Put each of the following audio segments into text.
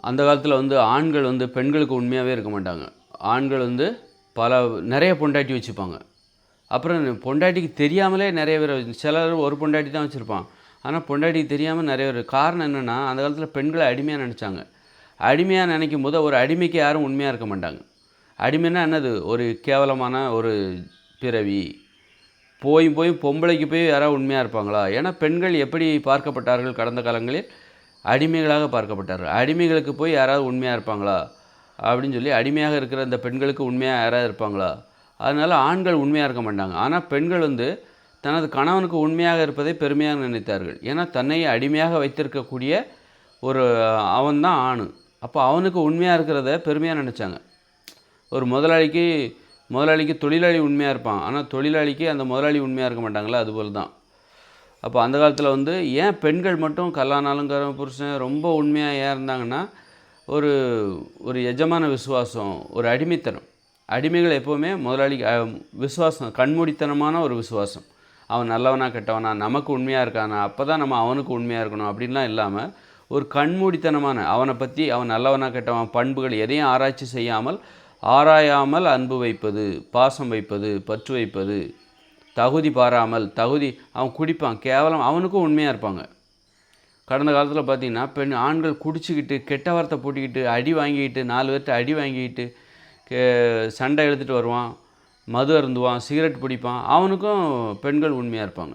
அந்த காலத்தில் வந்து ஆண்கள் வந்து பெண்களுக்கு உண்மையாகவே இருக்க மாட்டாங்க. ஆண்கள் வந்து பல நிறைய பொண்டாட்டி வச்சுப்பாங்க. அப்புறம் பொண்டாட்டிக்கு தெரியாமலே நிறைய பேர் சிலர் ஒரு பொண்டாட்டி தான் வச்சுருப்பான். ஆனால் பொண்டாட்டிக்கு தெரியாமல் நிறைய பேர். காரணம் என்னென்னா அந்த காலத்தில் பெண்களை அடிமையாக நினச்சாங்க. அடிமையாக நினைக்கும் போது ஒரு அடிமைக்கு யாரும் உண்மையாக இருக்க மாட்டாங்க. அடிமைன்னா என்னது? ஒரு கேவலமான ஒரு பிறவி. போய் போய் பொம்பளைக்கு போய் யாராவது உண்மையாக இருப்பாங்களா? ஏன்னா பெண்கள் எப்படி பார்க்கப்பட்டார்கள் கடந்த காலங்களில்? அடிமைகளாக பார்க்கப்பட்டார்கள். அடிமைகளுக்கு போய் யாராவது உண்மையாக இருப்பாங்களா? அப்படின்னு சொல்லி அடிமையாக இருக்கிற அந்த பெண்களுக்கு உண்மையாக யாராவது இருப்பாங்களா? அதனால் ஆண்கள் உண்மையாக இருக்க மாட்டாங்க. ஆனால் பெண்கள் வந்து தனது கணவனுக்கு உண்மையாக இருப்பதை பெருமையாக நினைத்தார்கள். ஏன்னா தன்னை அடிமையாக வைத்திருக்கக்கூடிய ஒரு அவன்தான் ஆண். அப்போ அவனுக்கு உண்மையாக இருக்கிறத பெருமையாக நினச்சாங்க. ஒரு முதலாளிக்கு முதலாளிக்கு தொழிலாளி உண்மையாக இருப்பான். ஆனால் தொழிலாளிக்கு அந்த முதலாளி உண்மையாக இருக்க மாட்டாங்களா? அதுபோல் தான் அப்போ அந்த காலத்தில் வந்து ஏன் பெண்கள் மட்டும் கல்லானாலுங்கிற புருஷன் ரொம்ப உண்மையாக ஏன் இருந்தாங்கன்னா ஒரு ஒரு எஜமான விசுவாசம் ஒரு அடிமைத்தனம். அடிமைகள் எப்போவுமே முதலாளி விசுவாசம் கண்மூடித்தனமான ஒரு விசுவாசம். அவன் நல்லவனா கெட்டவனா நமக்கு உண்மையாக இருக்கானா அப்போ தான் நம்ம அவனுக்கு உண்மையாக இருக்கணும் அப்படின்லாம் இல்லாமல் ஒரு கண்மூடித்தனமான அவனை பற்றி அவன் நல்லவனா கெட்டவன் பண்புகள் எதையும் ஆராய்ச்சி செய்யாமல் ஆராயாமல் அன்பு வைப்பது பாசம் வைப்பது பற்று வைப்பது தகுதி பாராமல் தகுதி அவன் குடிப்பான். கேவலம் அவனுக்கும் உண்மையாக இருப்பாங்க. கடந்த காலத்தில் பார்த்தீங்கன்னா பெண் ஆண்கள் குடிச்சிக்கிட்டு கெட்ட வார்த்தை போட்டிக்கிட்டு அடி வாங்கிக்கிட்டு நாலு பேர்கிட்ட அடி வாங்கிக்கிட்டு கே- சண்டை எடுத்துகிட்டு வருவான் மது அருந்துவான் சிகரெட் பிடிப்பான். அவனுக்கும் பெண்கள் உண்மையாக இருப்பாங்க.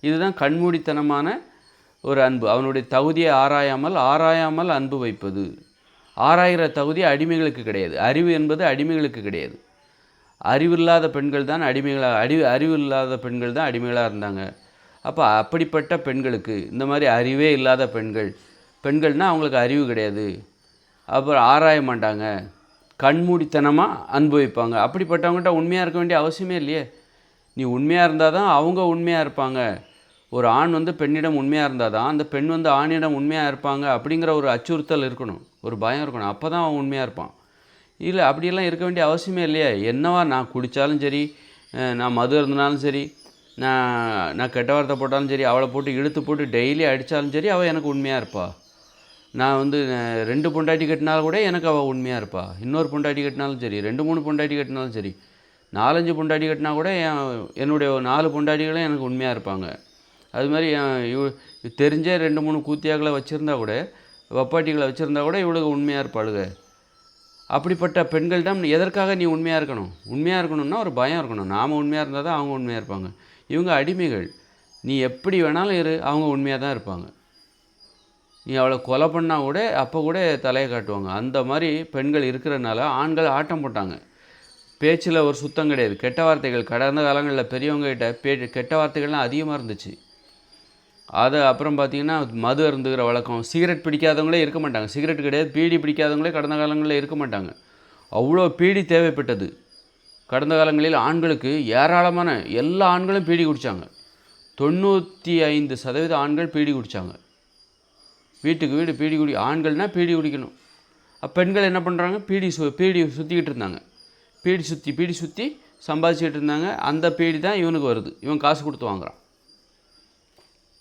இதுதான் கண்மூடித்தனமான ஒரு அன்பு. அவனுடைய தகுதியை ஆராயாமல் ஆராயாமல் அன்பு வைப்பது. ஆராயிற தகுதி அடிமைகளுக்கு கிடையாது. அறிவு என்பது அடிமைகளுக்கு கிடையாது. அறிவில்லாத பெண்கள் தான் அடிமைகளாக அறிவு அறிவு இல்லாத பெண்கள் தான் அடிமைகளாக இருந்தாங்க. அப்போ அப்படிப்பட்ட பெண்களுக்கு இந்த மாதிரி அறிவே இல்லாத பெண்கள் பெண்கள்னால் அவங்களுக்கு அறிவு கிடையாது. அப்புறம் ஆராய மாட்டாங்க. கண்மூடித்தனமாக அனுபவிப்பாங்க அப்படிப்பட்டவங்ககிட்ட உண்மையாக இருக்க வேண்டிய அவசியமே இல்லையே. நீ உண்மையாக இருந்தால் தான் அவங்க உண்மையாக இருப்பாங்க. ஒரு ஆண் வந்து பெண்ணிடம் உண்மையாக இருந்தால் தான் அந்த பெண் வந்து ஆணிடம் உண்மையாக இருப்பாங்க அப்படிங்கிற ஒரு அச்சுறுத்தல் இருக்கணும். ஒரு பயம் இருக்கணும். அப்போ தான் அவன் உண்மையாக இருப்பான். இல்லை அப்படியெல்லாம் இருக்க வேண்டிய அவசியமே இல்லையா. என்னவா நான் குடித்தாலும் சரி நான் மது இருந்தனாலும் சரி நான் நான் கெட்ட வார்த்தை போட்டாலும் சரி அவளை போட்டு இழுத்து போட்டு டெய்லி அடித்தாலும் சரி அவள் எனக்கு உண்மையாக இருப்பா. நான் வந்து ரெண்டு பொண்டாட்டி கட்டினாலும் கூட எனக்கு அவள் உண்மையாக இருப்பா. இன்னொரு பொண்டாட்டி கட்டினாலும் சரி ரெண்டு மூணு பொண்டாட்டி கட்டினாலும் சரி நாலஞ்சு பொண்டாட்டி கட்டினா கூட என் என்னுடைய நாலு பொண்டாட்டிகளும் எனக்கு உண்மையாக இருப்பாங்க. அது மாதிரி என் இவ தெரிஞ்சே ரெண்டு மூணு கூத்தியாக்களை வச்சுருந்தா கூட வப்பாட்டிகளை வச்சுருந்தா கூட இவளுக்கு உண்மையாக இருப்பாளுங்க அப்படிப்பட்ட பெண்களிடம் எதற்காக நீ உண்மையாக இருக்கணும்? உண்மையாக இருக்கணும்னா ஒரு பயம் இருக்கணும். நாம் உண்மையாக இருந்தால் தான் அவங்க உண்மையாக இருப்பாங்க. இவங்க அடிமைகள். நீ எப்படி வேணாலும் இரு. அவங்க உண்மையாக தான் இருப்பாங்க. நீ அவளை கொலை பண்ணால் கூட அப்போ கூட தலையை காட்டுவாங்க. அந்த மாதிரி பெண்கள் இருக்கிறனால ஆண்கள் ஆட்டம் போட்டாங்க. பேச்சில் ஒரு சுத்தம் கிடையாது. கெட்ட வார்த்தைகள். கடந்த காலங்களில் பெரியவங்ககிட்ட பே கெட்ட வார்த்தைகள்லாம் அதிகமாக இருந்துச்சு. அது அப்புறம் பார்த்தீங்கன்னா மது அருந்துகிற வழக்கம். சிகரெட் பிடிக்காதவங்களே இருக்க மாட்டாங்க. சிகரெட் கிடையாது பீடி பிடிக்காதவங்களே கடந்த காலங்களில் இருக்க மாட்டாங்க. அவ்வளோ பீடி தேவைப்பட்டது. கடந்த காலங்களில் ஆண்களுக்கு ஏராளமான எல்லா ஆண்களும் பீடி குடித்தாங்க தொண்ணூற்றி ஐந்து சதவீத ஆண்கள் பீடி குடித்தாங்க வீட்டுக்கு வீடு பீடி குடி ஆண்கள்னால் பீடி குடிக்கணும். பெண்கள் என்ன பண்ணுறாங்க பீடி சு பீடி சுற்றிக்கிட்டு இருந்தாங்க. பீடி சுற்றி பீடி சுற்றி சம்பாதிச்சிக்கிட்டு இருந்தாங்க. அந்த பீடி தான் இவனுக்கு வருது. இவன் காசு கொடுத்து வாங்குறான்.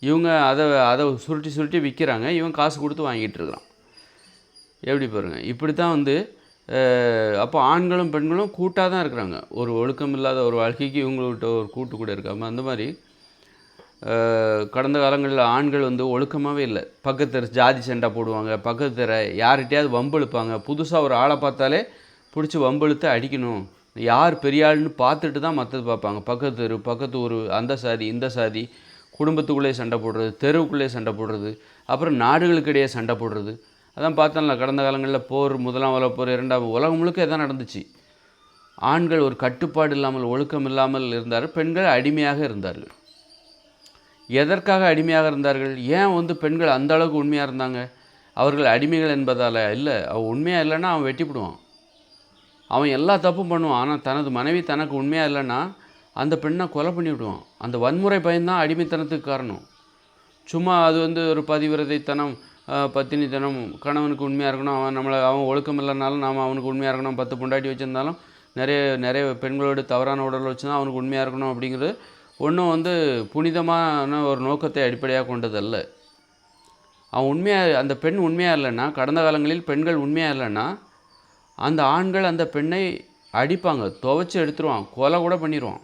இவங்க அதை அதை சுருட்டி சுருட்டி விற்கிறாங்க இவன் காசு கொடுத்து வாங்கிட்டு இருக்கிறான் எப்படி பாருங்கள் இப்படி தான் வந்து அப்போ ஆண்களும் பெண்களும் கூட்டாக தான் இருக்கிறாங்க. ஒரு ஒழுக்கம் இல்லாத ஒரு வாழ்க்கைக்கு இவங்கள்ட்ட ஒரு கூட்டு கூட இருக்காமல் அந்த மாதிரி கடந்த காலங்களில் ஆண்கள் வந்து ஒழுக்கமாகவே இல்லை. பக்கத்து ஜாதி சண்டை போடுவாங்க. பக்கத்து தெரு வம்பெழுப்பாங்க புதுசாக ஒரு ஆளை பார்த்தாலே பிடிச்சி வம்பெழுத்து அடிக்கணும். யார் பெரிய ஆளுன்னு பார்த்துட்டு தான் மற்றது பார்ப்பாங்க. பக்கத்து தெரு பக்கத்து ஊர் அந்த சாதி இந்த சாதி குடும்பத்துக்குள்ளே சண்டை போடுறது தெருவுக்குள்ளே சண்டை போடுறது அப்புறம் நாடுகளுக்கிடையே சண்டை போடுறது. அதான் பார்த்தோம்ல கடந்த காலங்களில் போர் முதலாம் உலக போர் இரண்டாம் உலகம் முழுக்க இதான் நடந்துச்சு. ஆண்கள் ஒரு கட்டுப்பாடு இல்லாமல் ஒழுக்கம் இல்லாமல் இருந்தார் பெண்கள் அடிமையாக இருந்தார்கள். எதற்காக அடிமையாக இருந்தார்கள்? ஏன் வந்து பெண்கள் அந்த அளவுக்கு உண்மையாக இருந்தாங்க? அவர்கள் அடிமைகள் என்பதால் இல்லை அவன் உண்மையாக இல்லைன்னா அவன் வெட்டிப்பிடுவான். அவன் எல்லா தப்பும் பண்ணுவான் ஆனால் தனது மனைவி தனக்கு உண்மையாக இல்லைன்னா அந்த பெண்ணை கொலை பண்ணி விடுவான் அந்த வன்முறை பயன்தான் அடிமைத்தனத்துக்கு காரணம். சும்மா அது வந்து ஒரு பதிவிரதைத்தனம் பத்தினித்தனம் கணவனுக்கு உண்மையாக இருக்கணும் அவன் நம்மளை அவன் ஒழுக்கம் இல்லைனாலும் நாம் அவனுக்கு உண்மையாக இருக்கணும் பத்து பொண்டாட்டி வச்சுருந்தாலும் நிறைய நிறைய பெண்களோடு தவறான உடல் வச்சு தான் அவனுக்கு உண்மையாக இருக்கணும் அப்படிங்கிறது ஒன்றும் வந்து புனிதமான ஒரு நோக்கத்தை அடிப்படையாக கொண்டதல்ல. அவன் உண்மையாக அந்த பெண் உண்மையாக இல்லைன்னா கடந்த காலங்களில் பெண்கள் உண்மையாக இல்லைன்னா அந்த ஆண்கள் அந்த பெண்ணை அடிப்பாங்க துவைச்சி எடுத்துருவான் கொலை கூட பண்ணிடுவான்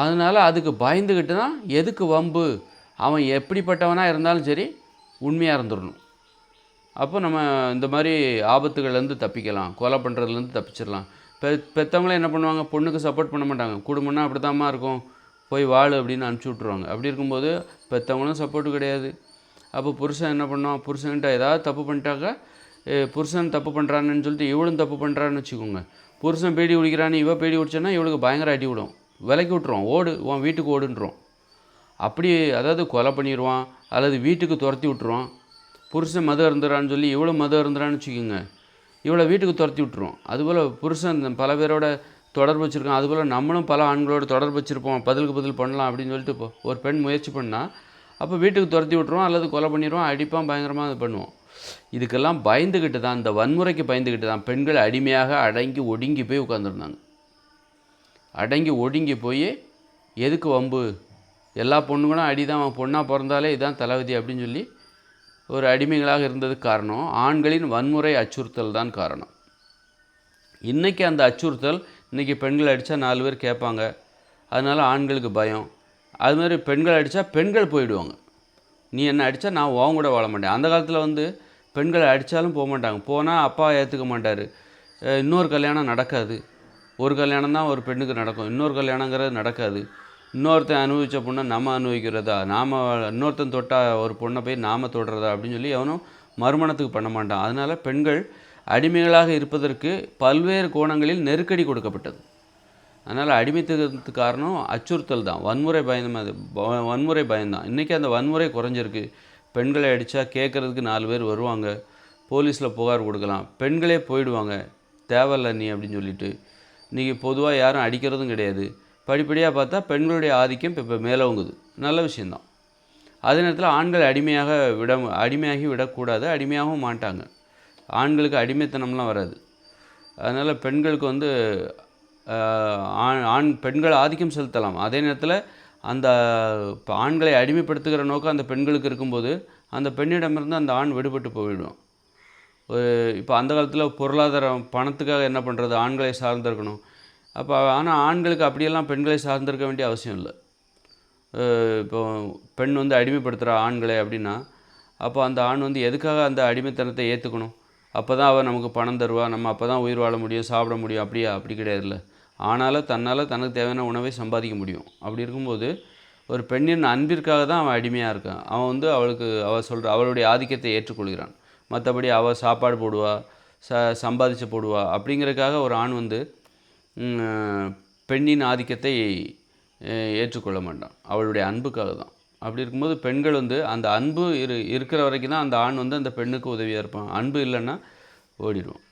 அதனால் அதுக்கு பயந்துக்கிட்டு தான் எதுக்கு வம்பு? அவன் எப்படிப்பட்டவனாக இருந்தாலும் சரி உண்மையாக இருந்துடணும் அப்போ நம்ம இந்த மாதிரி ஆபத்துகள்லேருந்து தப்பிக்கலாம் கொலை பண்ணுறதுலேருந்து தப்பிச்சிடலாம் பெ பெற்றவங்களே என்ன பண்ணுவாங்க? பொண்ணுக்கு சப்போர்ட் பண்ண மாட்டாங்க. குடும்பம்னா அப்படி இருக்கும். போய் வாழு அப்படின்னு அனுப்பிச்சி விட்ருவாங்க அப்படி இருக்கும்போது பெற்றவங்களும் சப்போர்ட்டு கிடையாது. அப்போ புருஷன் என்ன பண்ணுவான்? புருஷன்கிட்ட ஏதாவது தப்பு பண்ணிட்டாக்கா புருஷன் தப்பு பண்ணுறான்னு சொல்லிட்டு இவளும் தப்பு பண்ணுறான்னு வச்சுக்கோங்க. புருஷன் பீடி குடிக்கிறான்னு இவள் பீடி குடிச்சோன்னா இவளுக்கு பயங்கர அடி விடும். விலக்கி விட்ருவோம் ஓடு உன் வீட்டுக்கு ஓடுன்றோம் அப்படி அதாவது கொலை பண்ணிடுவான் அல்லது வீட்டுக்கு துரத்தி விட்ருவான் புருஷன் மது இருந்துறான்னு சொல்லி இவ்வளோ மது இருந்துறான்னு வச்சுக்கோங்க. இவ்வளோ வீட்டுக்கு துரத்தி விட்ருவோம் அதுபோல் புருஷன் பல பேரோட தொடர்பு வச்சுருக்கான். அதுபோல் நம்மளும் பல ஆண்களோட தொடர்பு வச்சுருப்போம். பதிலுக்கு பதில் பண்ணலாம் அப்படின்னு சொல்லிட்டு இப்போ ஒரு பெண் முயற்சி பண்ணால் அப்போ வீட்டுக்கு துரத்தி விட்ருவோம் அல்லது கொலை பண்ணிடுவோம் அடிப்பான் பயங்கரமாக இது பண்ணுவோம் இதுக்கெல்லாம் பயந்துக்கிட்டு தான் இந்த வன்முறைக்கு பயந்துக்கிட்டு தான் பெண்கள் அடிமையாக அடங்கி ஒடுங்கி போய் உட்காந்துருந்தாங்க அடங்கி ஒடுங்கி போய் எதுக்கு வம்பு? எல்லா பொண்ணுங்களும் அடி தான் அவன் பொண்ணாக பிறந்தாலே இதுதான் தளபதி அப்படின்னு சொல்லி ஒரு அடிமைகளாக இருந்ததுக்கு காரணம். ஆண்களின் வன்முறை அச்சுறுத்தல் தான் காரணம். இன்றைக்கி அந்த அச்சுறுத்தல் இன்றைக்கி பெண்கள் அடித்தா நாலு பேர் கேட்பாங்க. அதனால் ஆண்களுக்கு பயம். அது மாதிரி பெண்கள் அடித்தா பெண்கள் போயிடுவாங்க. நீ என்ன அடித்தா நான் உன் கூட வாழ மாட்டேன். அந்த காலத்தில் வந்து பெண்களை அடித்தாலும் போக மாட்டாங்க. போனால் அப்பா ஏற்றுக்க மாட்டார். இன்னொரு கல்யாணம் நடக்காது. ஒரு கல்யாணம் தான் ஒரு பெண்ணுக்கு நடக்கும். இன்னொரு கல்யாணங்கிறது நடக்காது. இன்னொருத்தன் அனுபவித்த பொண்ணை நம்ம அனுபவிக்கிறதா? நாம் இன்னொருத்தன் தொட்டா ஒரு பொண்ணை போய் நாம் தொடுறதா? அப்படின்னு சொல்லி அவனும் மறுமணத்துக்கு பண்ண மாட்டான். அதனால் பெண்கள் அடிமைகளாக இருப்பதற்கு பல்வேறு கோணங்களில் நெருக்கடி கொடுக்கப்பட்டது. அதனால் அடிமைத்தனத்துக்கு காரணம் அச்சுறுத்தல் தான். வன்முறை பயம் அது. வ- வன்முறை பயம்தான். இன்றைக்கி அந்த வன்முறை குறைஞ்சிருக்கு. பெண்களை அடித்தா கேட்குறதுக்கு நாலு பேர் வருவாங்க. போலீஸில் புகார் கொடுக்கலாம். பெண்களே போயிடுவாங்க. தேவையில்ல நீ அப்படின்னு சொல்லிட்டு இன்றைக்கி பொதுவாக யாரும் அடிக்கிறதும் கிடையாது. படிப்படியாக பார்த்தா பெண்களுடைய ஆதிக்கம் இப்போ மேலோங்குது நல்ல விஷயந்தான் அதே நேரத்தில் ஆண்கள் அடிமையாக விட அடிமையாகி விடக்கூடாது அடிமையாகவும் மாட்டாங்க. ஆண்களுக்கு அடிமைத்தனம்லாம் வராது. அதனால் பெண்களுக்கு வந்து ஆண் ஆண் பெண்கள் ஆதிக்கம் செலுத்தலாம். அதே நேரத்தில் அந்த இப்போ ஆண்களை அடிமைப்படுத்துகிற நோக்கம் அந்த பெண்களுக்கு இருக்கும்போது அந்த பெண்ணிடமிருந்து அந்த ஆண் விடுபட்டு போயிடும். இப்போ அந்த காலத்தில் பொருளாதாரம் பணத்துக்காக என்ன பண்ணுறது ஆண்களை சார்ந்திருக்கணும். அப்போ ஆனால் ஆண்களுக்கு அப்படியெல்லாம் பெண்களை சார்ந்திருக்க வேண்டிய அவசியம் இல்லை. இப்போ பெண் வந்து அடிமைப்படுத்துகிறா ஆண்களை அப்படின்னா அப்போ அந்த ஆண் வந்து எதுக்காக அந்த அடிமைத்தனத்தை ஏற்றுக்கணும் அப்போ தான் அவள் நமக்கு பணம் தருவா நம்ம அப்போ தான் உயிர் வாழ முடியும் சாப்பிட முடியும் அப்படியா? அப்படி கிடையாதுல்ல. ஆனாலும் தன்னால் தனக்கு தேவையான உணவை சம்பாதிக்க முடியும். அப்படி இருக்கும்போது ஒரு பெண்ணின் அன்பிற்காக தான் அவன் அடிமையாக இருக்கான். அவன் வந்து அவளுக்கு அவள் சொல்கிற அவளுடைய ஆதிக்கத்தை ஏற்றுக்கொள்கிறான். மற்றபடி அவள் சாப்பாடு போடுவா ச சம்பாதிச்சு போடுவா. அப்படிங்கிறதுக்காக ஒரு ஆண் வந்து பெண்ணின் ஆதிக்கத்தை ஏற்றுக்கொள்ள மாட்டான். அவளுடைய அன்புக்காக தான். அப்படி இருக்கும்போது பெண்கள் வந்து அந்த அன்பு இரு இருக்கிற வரைக்கும் தான் அந்த ஆண் வந்து அந்த பெண்ணுக்கு உதவியாக இருப்பான். அன்பு இல்லைன்னா ஓடிடுவோம்